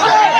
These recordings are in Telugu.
Hey!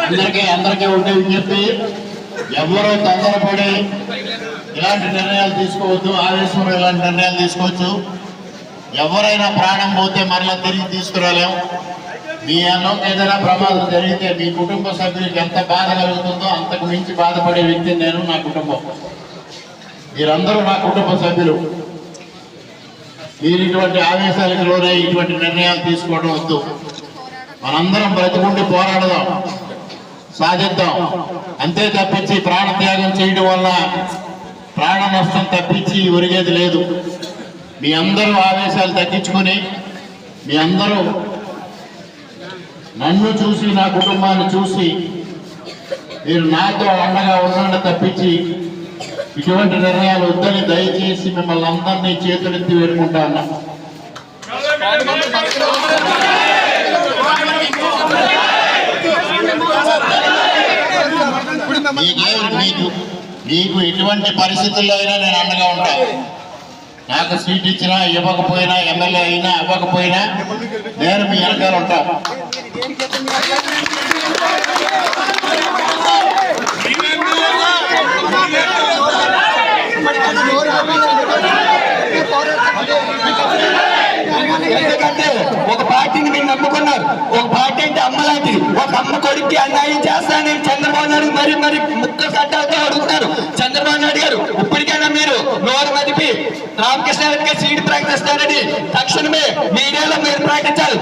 అందరికీ అందరికీ ఉండే విజ్ఞప్తి ఎవరో తొందరపడి ఇలాంటి నిర్ణయాలు తీసుకోవద్దు ఆవేశంలో ఇలాంటి నిర్ణయాలు తీసుకోవచ్చు. ఎవరైనా ప్రాణం పోతే మరలా తిరిగి తీసుకురాలేం మీ అన్నంకి ఏదైనా ప్రమాదం జరిగితే మీ కుటుంబ సభ్యులకు ఎంత బాధ కలుగుతుందో అంతకు మించి బాధపడే వ్యక్తి నేను నా కుటుంబం. మీరందరూ నా కుటుంబ సభ్యులు. మీరు ఇటువంటి ఆవేశాలకు లోనై ఇటువంటి నిర్ణయాలు తీసుకోవడం వద్దు. మనందరం బ్రతికుండి పోరాడదాం సాధిద్దాం. అంతే తప్పించి ప్రాణత్యాగం చేయడం వల్ల ప్రాణ నష్టం తప్పించి ఒరిగేది లేదు. మీ అందరూ ఆవేశాలు తగ్గించుకొని మీ అందరూ నన్ను చూసి నా కుటుంబాన్ని చూసి మీరు నాతో అండగా ఉండండి తప్పించి ఇటువంటి నిర్ణయాలు వద్దని దయచేసి మిమ్మల్ని అందరినీ చేతులెత్తి వేడుకుంటా అన్నా నీకు ఎటువంటి పరిస్థితుల్లో అయినా నేను అండగా ఉంటా. నాకు సీట్ ఇచ్చినా ఇవ్వకపోయినా ఎమ్మెల్యే అయినా ఇవ్వకపోయినా నేను మీ వెనకాల ఉంటా. ఎందుకంటే ఒక పార్టీని మీరు నమ్ముకున్నారు. ఒక పార్టీ అంటే అమ్మలాంటి ఒక అమ్మ కొడుక్కి అన్యాయం చేస్తానని చంద్రబాబు నాయుడు మరి మరి ముక్క చట్టాలతో అడుగుతున్నారు. చంద్రబాబు నాయుడు గారు ఇప్పటికైనా మీరు నోరు మదిపి రామకృష్ణ రెడ్డి గారు సీటు ప్రకటిస్తారని తక్షణమే మీడియాలో మీరు ప్రకటించాలి.